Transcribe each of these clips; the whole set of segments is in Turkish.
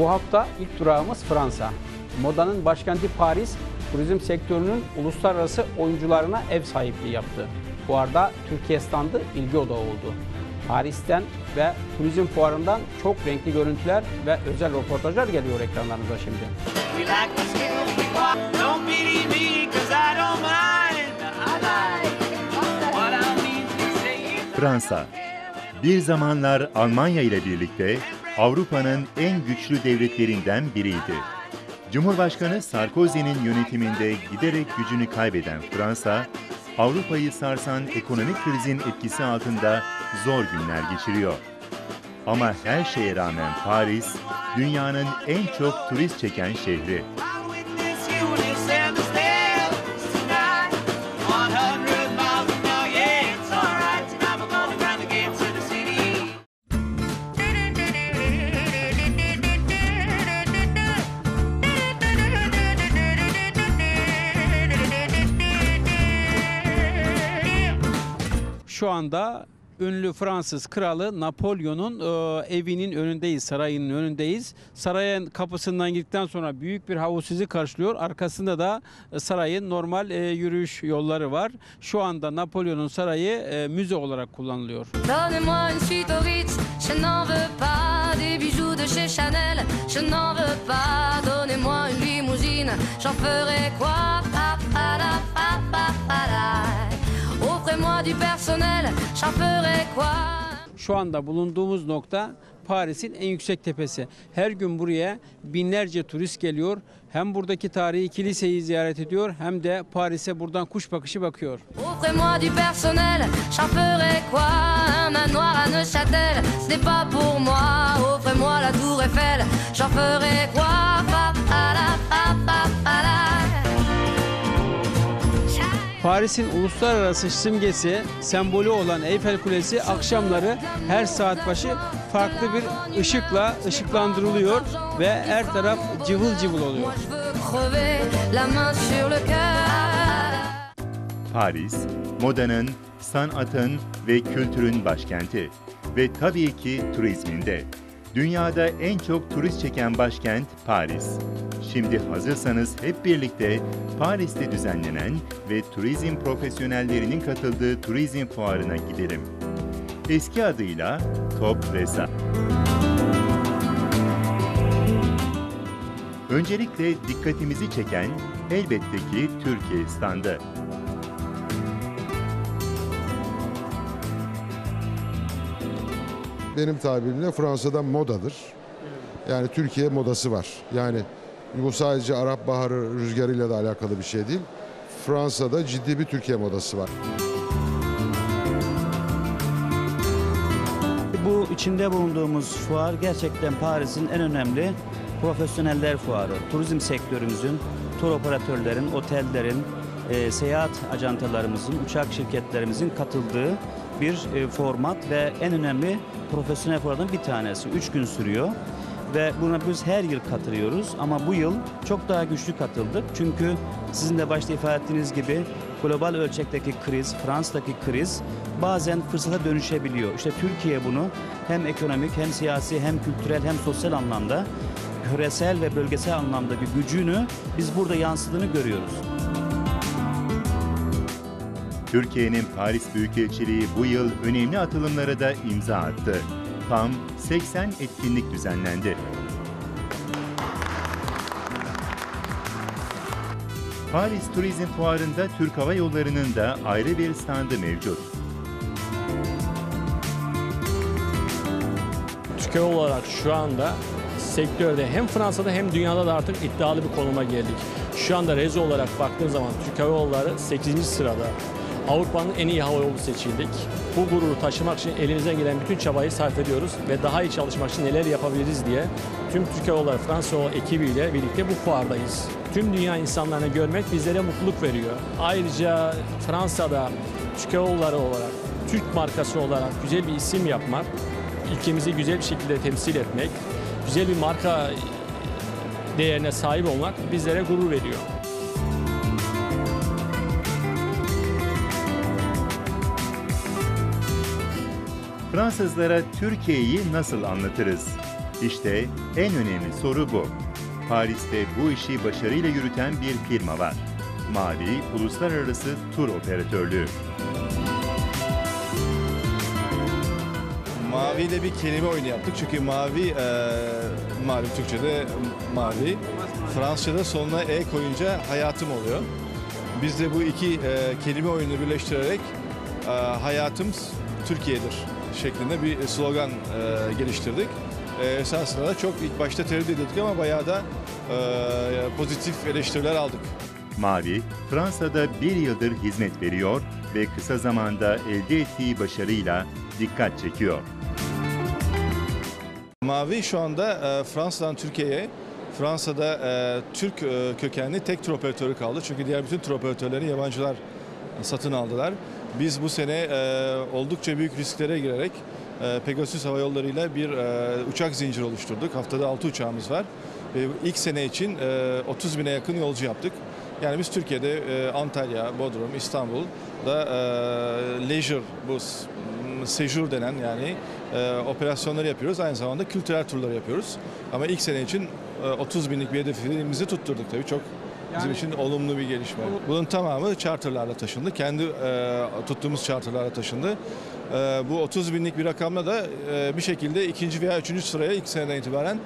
Bu hafta ilk durağımız Fransa. Modanın başkenti Paris, turizm sektörünün uluslararası oyuncularına ev sahipliği yaptı. Fuarda Türkiye standı ilgi odağı oldu. Paris'ten ve turizm fuarından çok renkli görüntüler ve özel röportajlar geliyor ekranlarınıza şimdi. Fransa. Bir zamanlar Almanya ile birlikte Avrupa'nın en güçlü devletlerinden biriydi. Cumhurbaşkanı Sarkozy'nin yönetiminde giderek gücünü kaybeden Fransa, Avrupa'yı sarsan ekonomik krizin etkisi altında zor günler geçiriyor. Ama her şeye rağmen Paris, dünyanın en çok turist çeken şehri. Şu anda ünlü Fransız kralı Napolyon'un e, evinin önündeyiz, sarayının önündeyiz. Sarayın kapısından girdikten sonra büyük bir havuz sizi karşılıyor. Arkasında da e, sarayın normal e, yürüyüş yolları var. Şu anda Napolyon'un sarayı e, müze olarak kullanılıyor. Şu anda bulunduğumuz nokta Paris'in en yüksek tepesi. Her gün buraya binlerce turist geliyor. Hem buradaki tarihi kiliseyi ziyaret ediyor hem de Paris'e buradan kuş bakışı bakıyor. Offrez-moi la tour Eiffel, j'en ferai quoi Paris'in uluslararası simgesi, sembolü olan Eyfel Kulesi akşamları her saat başı farklı bir ışıkla ışıklandırılıyor ve her taraf cıvıl cıvıl oluyor. Paris, modanın, sanatın ve kültürün başkenti ve tabii ki turizminde. Dünyada en çok turist çeken başkent Paris. Şimdi hazırsanız hep birlikte Paris'te düzenlenen ve turizm profesyonellerinin katıldığı turizm fuarına gidelim. Eski adıyla Top Resa. Öncelikle dikkatimizi çeken elbette ki Türkiye standı. Benim tabirimle Fransa'da modadır. Yani Türkiye modası var. Yani bu sadece Arap Baharı rüzgarıyla da alakalı bir şey değil. Fransa'da ciddi bir Türkiye modası var. Bu içinde bulunduğumuz fuar gerçekten Paris'in en önemli profesyoneller fuarı. Turizm sektörümüzün, tur operatörlerin, otellerin, e, seyahat ajantalarımızın, uçak şirketlerimizin katıldığı bir e, format ve en önemli profesyonel fuarlardan bir tanesi. Üç gün sürüyor ve buna biz her yıl katılıyoruz ama bu yıl çok daha güçlü katıldık. Çünkü sizin de başta ifade ettiğiniz gibi global ölçekteki kriz, Fransa'daki kriz bazen fırsata dönüşebiliyor. İşte Türkiye bunu hem ekonomik hem siyasi hem kültürel hem sosyal anlamda küresel ve bölgesel anlamda bir gücünü biz burada yansıdığını görüyoruz. Türkiye'nin Paris Büyükelçiliği bu yıl önemli atılımlara da imza attı. Tam 80 etkinlik düzenlendi. Paris Turizm Fuarı'nda Türk Hava Yolları'nın da ayrı bir standı mevcut. Türkiye olarak şu anda sektörde hem Fransa'da hem dünyada da artık iddialı bir konuma geldik. Şu anda rezo olarak baktığın zaman Türk Hava Yolları 8. sırada. Avrupa'nın en iyi hava yolu seçildik. Bu gururu taşımak için elimizden gelen bütün çabayı sarf ediyoruz ve daha iyi çalışmak için neler yapabiliriz diye tüm Türk Hava Yolları Fransa Yolu ekibiyle birlikte bu fuardayız. Tüm dünya insanlarını görmek bizlere mutluluk veriyor. Ayrıca Fransa'da Türk Hava Yolları olarak, Türk markası olarak güzel bir isim yapmak, ülkemizi güzel bir şekilde temsil etmek, güzel bir marka değerine sahip olmak bizlere gurur veriyor. Fransızlara Türkiye'yi nasıl anlatırız? İşte en önemli soru bu. Paris'te bu işi başarıyla yürüten bir firma var. Mavi Uluslararası Tur Operatörlüğü. Mavi ile bir kelime oyunu yaptık. Çünkü mavi, e, mavi Türkçe'de mavi. Fransızca'da sonuna e koyunca hayatım oluyor. Biz de bu iki e, kelime oyununu birleştirerek e, hayatım Türkiye'dir şeklinde bir slogan e, geliştirdik. E, esasında da çok ilk başta tereddüt edildik ama bayağı da e, pozitif eleştiriler aldık. Mavi, Fransa'da bir yıldır hizmet veriyor ve kısa zamanda elde ettiği başarıyla dikkat çekiyor. Mavi şu anda e, Fransa'dan Türkiye'ye, Fransa'da e, Türk e, kökenli tek tur operatörü kaldı. Çünkü diğer bütün tur operatörleri yabancılar satın aldılar. Biz bu sene e, oldukça büyük risklere girerek e, Pegasus Hava Yolları ile bir e, uçak zinciri oluşturduk. Haftada 6 uçağımız var. Ve ilk sene için e, 30 bine yakın yolcu yaptık. Yani biz Türkiye'de e, Antalya, Bodrum, İstanbul'da e, leisure, bu sejur denen yani e, operasyonları yapıyoruz. Aynı zamanda kültürel turları yapıyoruz. Ama ilk sene için e, 30 binlik bir hedefimizi tutturduk tabii. Çok bizim için olumlu bir gelişme. Bunun tamamı charterlarla taşındı. Kendi e, tuttuğumuz charterlarla taşındı. E, bu 30 binlik bir rakamla da e, bir şekilde ikinci veya üçüncü sıraya ilk seneden itibaren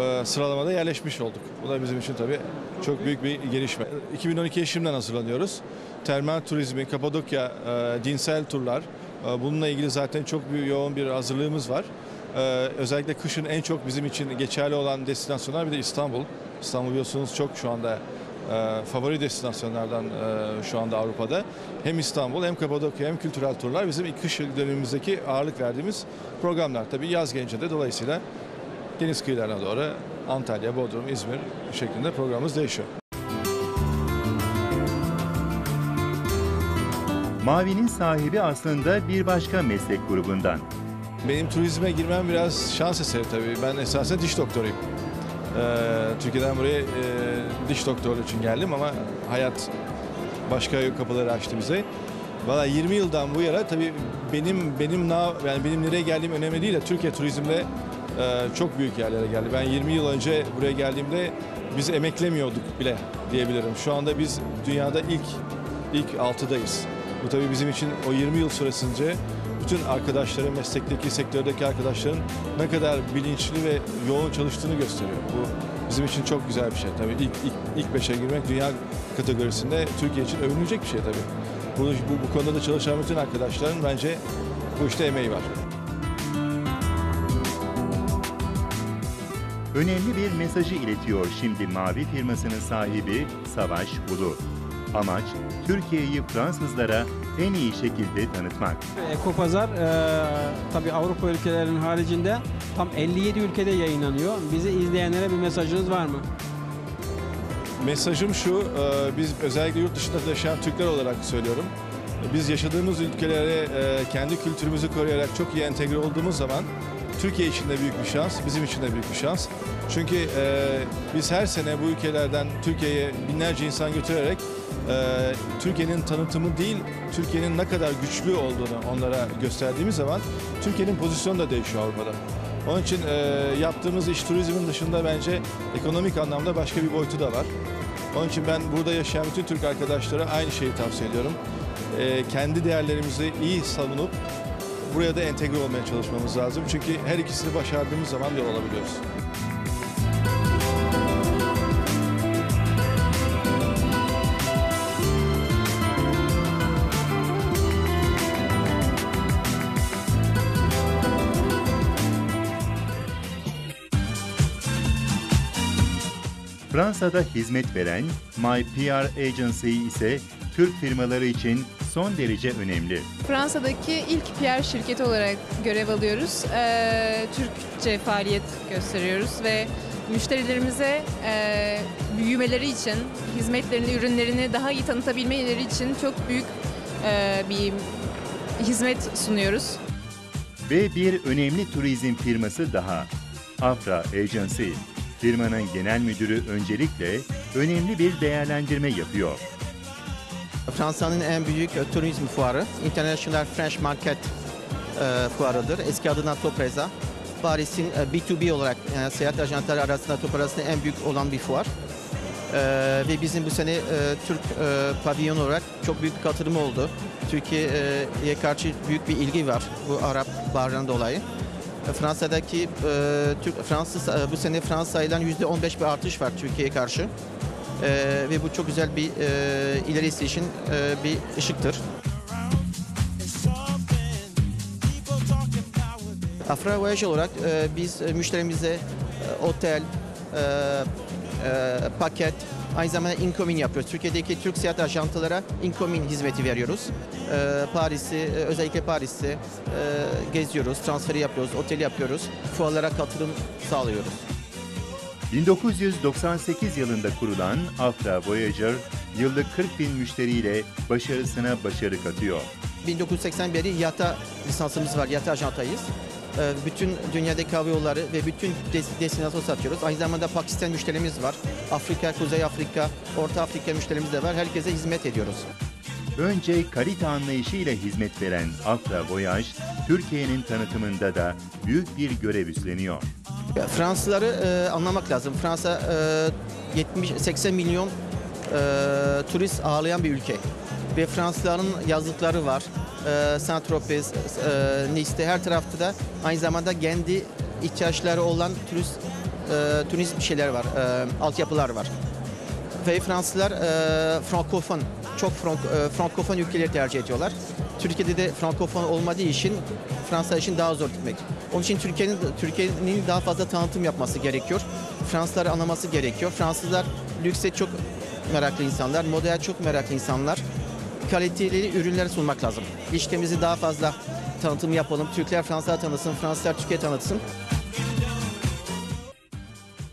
e, sıralamada yerleşmiş olduk. Bu da bizim için tabii çok büyük bir gelişme. 2012'ye şimdiden hazırlanıyoruz. Termal turizmi, Kapadokya, e, dinsel turlar. e, bununla ilgili zaten çok büyük yoğun bir hazırlığımız var. E, özellikle kışın en çok bizim için geçerli olan destinasyonlar bir de İstanbul. İstanbul biliyorsunuz çok şu anda e, favori destinasyonlardan e, şu anda Avrupa'da. Hem İstanbul hem Kapadokya hem kültürel turlar bizim ilk kış dönemimizdeki ağırlık verdiğimiz programlar. Tabii yaz gelince de dolayısıyla deniz kıyılarına doğru Antalya, Bodrum, İzmir şeklinde programımız değişiyor. Mavi'nin sahibi aslında bir başka meslek grubundan. Benim turizme girmem biraz şans eseri tabii. Ben esasen diş doktoruyum. Ee, Türkiye'den buraya e, diş doktorluğu için geldim ama hayat başka kapıları açtı bize. Valla 20 yıldan bu yana tabii benim benim na, yani benim nereye geldiğim önemli değil de Türkiye turizmde e, çok büyük yerlere geldi. Ben 20 yıl önce buraya geldiğimde biz emeklemiyorduk bile diyebilirim. Şu anda biz dünyada ilk ilk 6'dayız. Bu tabii bizim için o 20 yıl süresince bütün arkadaşların, meslekteki, sektördeki arkadaşların ne kadar bilinçli ve yoğun çalıştığını gösteriyor. Bu bizim için çok güzel bir şey. Tabii ilk ilk, ilk beşe girmek dünya kategorisinde Türkiye için övünülecek bir şey tabii. Bu, bu, bu konuda da çalışan bütün arkadaşların bence bu işte emeği var. Önemli bir mesajı iletiyor şimdi Mavi firmasının sahibi Savaş Ulu. Amaç Türkiye'yi Fransızlara en iyi şekilde tanıtmak. Ekopazar e, tabii Avrupa ülkelerinin haricinde tam 57 ülkede yayınlanıyor. Bizi izleyenlere bir mesajınız var mı? Mesajım şu, e, biz özellikle yurt dışında yaşayan Türkler olarak söylüyorum. Biz yaşadığımız ülkelere e, kendi kültürümüzü koruyarak çok iyi entegre olduğumuz zaman Türkiye için de büyük bir şans, bizim için de büyük bir şans. Çünkü e, biz her sene bu ülkelerden Türkiye'ye binlerce insan götürerek e, Türkiye'nin tanıtımı değil, Türkiye'nin ne kadar güçlü olduğunu onlara gösterdiğimiz zaman Türkiye'nin pozisyonu da değişiyor Avrupa'da. Onun için e, yaptığımız iş turizmin dışında bence ekonomik anlamda başka bir boyutu da var. Onun için ben burada yaşayan bütün Türk arkadaşlara aynı şeyi tavsiye ediyorum. E, kendi değerlerimizi iyi savunup buraya da entegre olmaya çalışmamız lazım. Çünkü her ikisini başardığımız zaman yol alabiliyoruz. Fransa'da hizmet veren My PR Agency ise Türk firmaları için son derece önemli. Fransa'daki ilk PR şirketi olarak görev alıyoruz. Ee, Türkçe faaliyet gösteriyoruz ve müşterilerimize e, büyümeleri için, hizmetlerini, ürünlerini daha iyi tanıtabilmeleri için çok büyük e, bir hizmet sunuyoruz. Ve bir önemli turizm firması daha. Afra Agency. Firmanın genel müdürü öncelikle önemli bir değerlendirme yapıyor. Fransa'nın en büyük e, turizm fuarı. International French Market e, fuarıdır. Eski adına Topresa. Paris'in e, B2B olarak yani seyahat ajanları arasında top en büyük olan bir fuar. Ee, ve bizim bu sene e, Türk e, pavyon olarak çok büyük bir katılım oldu. Türkiye'ye karşı büyük bir ilgi var bu Arap Baharı'ndan dolayı. Fransa'daki e, Türk Fransız e, bu sene Fransa ile %15 bir artış var Türkiye'ye karşı. E, ve bu çok güzel bir e, ilerisi için e, bir ışıktır. Afra Voyage olarak e, biz e, müşterimize e, otel, e, e, paket, aynı zamanda incoming yapıyoruz. Türkiye'deki Türk seyahat ajantalara incoming hizmeti veriyoruz. E, Paris'i, özellikle Paris'i e, geziyoruz, transferi yapıyoruz, otel yapıyoruz, fuarlara katılım sağlıyoruz. 1998 yılında kurulan Afra Voyager, yıllık 40 bin müşteriyle başarısına başarı katıyor. 1980 beri yata lisansımız var, yata ajantayız. Ee, Bütün dünyadaki hava yolları ve bütün des- destinasyon satıyoruz. Aynı zamanda Pakistan müşterimiz var. Afrika, Kuzey Afrika, Orta Afrika müşterimiz de var. Herkese hizmet ediyoruz. Önce kalite anlayışıyla hizmet veren Afra Voyage, Türkiye'nin tanıtımında da büyük bir görev üstleniyor. Ya, Fransızları e, anlamak lazım. Fransa e, 70 80 milyon e, turist ağırlayan bir ülke. Ve Fransızların yazlıkları var. E, Saint-Tropez, e, Nice'te her tarafta da aynı zamanda kendi ihtiyaçları olan turist e, turizm şeyler var, e, altyapılar var. Ve Fransızlar e, frankofon, çok frank, e, frankofon ülkeleri tercih ediyorlar. Türkiye'de de frankofon olmadığı için Fransa için daha zor gitmek. Onun için Türkiye'nin Türkiye'nin daha fazla tanıtım yapması gerekiyor. Fransızları anlaması gerekiyor. Fransızlar lükse çok meraklı insanlar, modaya çok meraklı insanlar. Kaliteli ürünler sunmak lazım. İşkemizi daha fazla tanıtım yapalım. Türkler Fransızlar tanısın, Fransızlar Türkiye tanıtsın.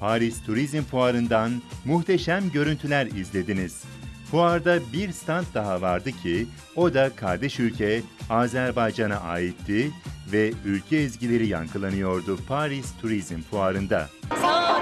Paris Turizm Fuarı'ndan muhteşem görüntüler izlediniz. Fuarda bir stand daha vardı ki o da kardeş ülke Azerbaycan'a aitti ve ülke ezgileri yankılanıyordu Paris Turizm Fuarı'nda. Sans